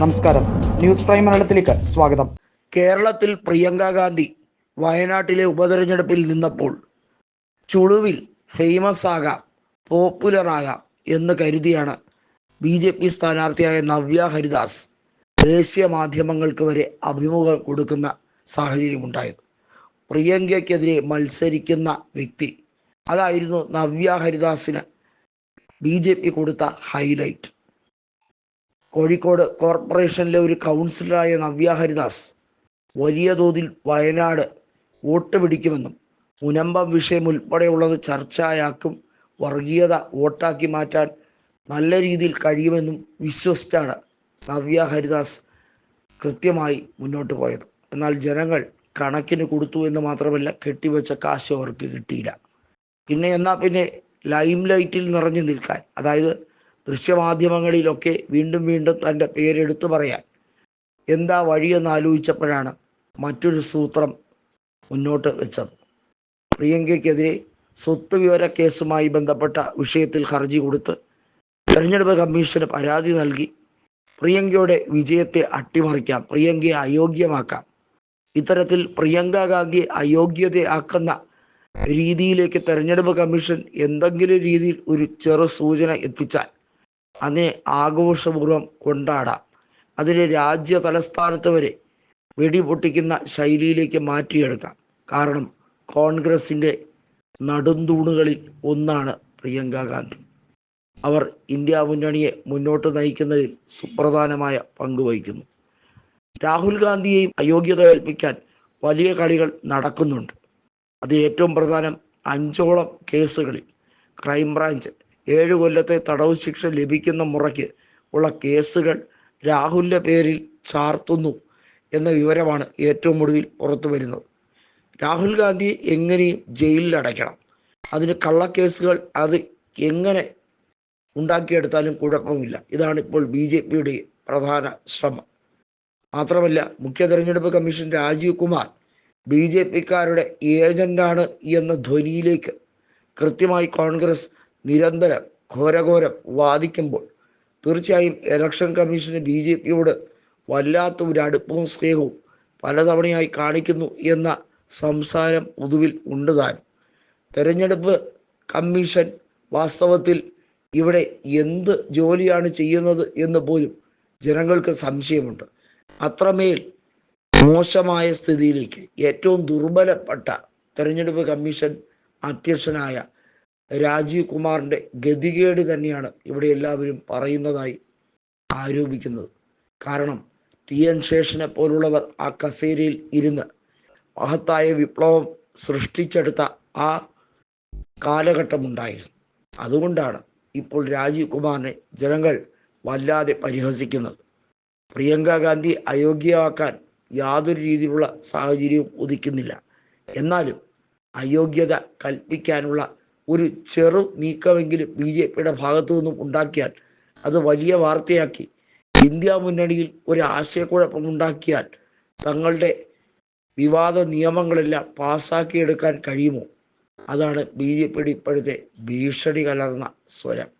നമസ്കാരം. News prime മലയാളത്തിലേക്ക് സ്വാഗതം. കേരളത്തിൽ പ്രിയങ്ക ഗാന്ധി വയനാട്ടിലെ ഉപതെരഞ്ഞെടുപ്പിൽ നിന്നപ്പോൾ ചുളുവിൽ ഫേമസ് ആകാം പോപ്പുലർ ആകാം എന്ന് കരുതിയാണ് ബി ജെ പി സ്ഥാനാർത്ഥിയായ നവ്യ ഹരിദാസ് ദേശീയ മാധ്യമങ്ങൾക്ക് വരെ അഭിമുഖം കൊടുക്കുന്ന സാഹചര്യമുണ്ടായത്. പ്രിയങ്കയ്ക്കെതിരെ മത്സരിക്കുന്ന വ്യക്തി. അതായിരുന്നു നവ്യ ഹരിദാസിന് ബി ജെ പി കൊടുത്ത ഹൈലൈറ്റ് കോഴിക്കോട് കോർപ്പറേഷനിലെ ഒരു കൗൺസിലറായ നവ്യ ഹരിദാസ് വലിയ തോതിൽ വയനാട് വോട്ട് പിടിക്കുമെന്നും മുനമ്പം വിഷയം ഉൾപ്പെടെയുള്ളത് ചർച്ചയാക്കും വർഗീയത വോട്ടാക്കി മാറ്റാൻ നല്ല രീതിയിൽ കഴിയുമെന്നും വിശ്വസിച്ചാണ് നവ്യ ഹരിദാസ് കൃത്യമായി മുന്നോട്ട് പോയത്. എന്നാൽ ജനങ്ങൾ കണക്കിന് കൊടുത്തു എന്ന് മാത്രമല്ല കെട്ടിവെച്ച കാശ് അവർക്ക് കിട്ടിയില്ല. പിന്നെ എന്നാ പിന്നെ ലൈം ലൈറ്റിൽ നിറഞ്ഞു നിൽക്കാൻ. അതായത് ദൃശ്യമാധ്യമങ്ങളിലൊക്കെ വീണ്ടും വീണ്ടും തന്റെ പേരെടുത്തു പറയാൻ എന്താ വഴിയെന്ന് ആലോചിച്ചപ്പോഴാണ് മറ്റൊരു സൂത്രം മുന്നോട്ട് വെച്ചത്. പ്രിയങ്കയ്ക്കെതിരെ സ്വത്ത് വിവര കേസുമായി ബന്ധപ്പെട്ട വിഷയത്തിൽ ഹർജി കൊടുത്ത് തെരഞ്ഞെടുപ്പ് കമ്മീഷന് പരാതി നൽകി പ്രിയങ്കയുടെ വിജയത്തെ അട്ടിമറിക്കാം പ്രിയങ്കയെ അയോഗ്യമാക്കാം. ഇത്തരത്തിൽ പ്രിയങ്ക ഗാന്ധിയെ അയോഗ്യതയാക്കുന്ന രീതിയിലേക്ക് തെരഞ്ഞെടുപ്പ് കമ്മീഷൻ എന്തെങ്കിലും രീതിയിൽ ഒരു ചെറു സൂചന എത്തിച്ചാൽ അതിനെ ആഘോഷപൂർവം കൊണ്ടാടാം. അതിനെ രാജ്യ തലസ്ഥാനത്ത് വരെ വെടിപൊട്ടിക്കുന്ന ശൈലിയിലേക്ക് മാറ്റിയെടുക്കാം. കാരണം കോൺഗ്രസിന്റെ നടുന്തൂണുകളിൽ ഒന്നാണ് പ്രിയങ്ക ഗാന്ധി. അവർ ഇന്ത്യ മുന്നണിയെ മുന്നോട്ട് നയിക്കുന്നതിൽ സുപ്രധാനമായ പങ്ക് വഹിക്കുന്നു. രാഹുൽ ഗാന്ധിയെയും അയോഗ്യത കൽപ്പിക്കാൻ വലിയ കളികൾ നടക്കുന്നുണ്ട്. അതിൽ ഏറ്റവും പ്രധാനം അഞ്ചോളം കേസുകളിൽ ക്രൈംബ്രാഞ്ച് ഏഴ് കൊല്ലത്തെ തടവ് ശിക്ഷ ലഭിക്കുന്ന മുറയ്ക്ക് ഉള്ള കേസുകൾ രാഹുലിന്റെ പേരിൽ ചാർത്തുന്നു എന്ന വിവരമാണ് ഏറ്റവും ഒടുവിൽ പുറത്തു വരുന്നത്. രാഹുൽ ഗാന്ധി എങ്ങനെയും ജയിലിൽ അടയ്ക്കണം. അതിന് കള്ളക്കേസുകൾ അത് എങ്ങനെ ഉണ്ടാക്കിയെടുത്താലും കുഴപ്പമില്ല. ഇതാണ് ഇപ്പോൾ ബി ജെ പിയുടെ പ്രധാന ശ്രമം. മാത്രമല്ല മുഖ്യ തെരഞ്ഞെടുപ്പ് commission Rajiv Kumar B J പിക്കാരുടെ ഏജന്റാണ് എന്ന ധ്വനിയിലേക്ക് കൃത്യമായി കോൺഗ്രസ് നിരന്തരം ഘോരഘോരം വാദിക്കുമ്പോൾ തീർച്ചയായും ഇലക്ഷൻ കമ്മീഷന് ബി ജെ പിയോട് വല്ലാത്ത ഒരു അടുപ്പവും സ്നേഹവും പലതവണയായി കാണിക്കുന്നു എന്ന സംസാരം പൊതുവിൽ ഉണ്ട് താനും. തെരഞ്ഞെടുപ്പ് കമ്മീഷൻ വാസ്തവത്തിൽ ഇവിടെ എന്ത് ജോലിയാണ് ചെയ്യുന്നത് എന്ന് പോലും ജനങ്ങൾക്ക് സംശയമുണ്ട്. അത്രമേൽ മോശമായ സ്ഥിതിയിലേക്ക് ഏറ്റവും ദുർബലപ്പെട്ട തെരഞ്ഞെടുപ്പ് കമ്മീഷൻ അധ്യക്ഷനായ രാജീവ് കുമാറിന്റെ ഗതികേട് തന്നെയാണ് ഇവിടെ എല്ലാവരും പറയുന്നതായി ആരോപിക്കുന്നത്. കാരണം ടി. എൻ. ശേഷനെ പോലുള്ളവർ ആ കസേരയിൽ ഇരുന്ന് മഹത്തായ വിപ്ലവം സൃഷ്ടിച്ചെടുത്ത ആ കാലഘട്ടമുണ്ടായിരുന്നു. അതുകൊണ്ടാണ് ഇപ്പോൾ രാജീവ് കുമാറിനെ ജനങ്ങൾ വല്ലാതെ പരിഹസിക്കുന്നത്. പ്രിയങ്ക ഗാന്ധി അയോഗ്യമാക്കാൻ യാതൊരു രീതിയിലുള്ള സാഹചര്യവും ഉദിക്കുന്നില്ല എന്നാലും അയോഗ്യത കൽപ്പിക്കാനുള്ള ഒരു ചെറു നീക്കമെങ്കിലും ബി ജെ പിയുടെ ഭാഗത്തു നിന്നും ഉണ്ടാക്കിയാൽ അത് വലിയ വാർത്തയാക്കി. ഇന്ത്യ മുന്നണിയിൽ ഒരു ആശയക്കുഴപ്പമുണ്ടാക്കിയാൽ തങ്ങളുടെ വിവാദ നിയമങ്ങളെല്ലാം പാസ്സാക്കിയെടുക്കാൻ കഴിയുമോ? അതാണ് ബി ജെ പിയുടെ ഇപ്പോഴത്തെ ഭീഷണി കലർന്ന സ്വരം.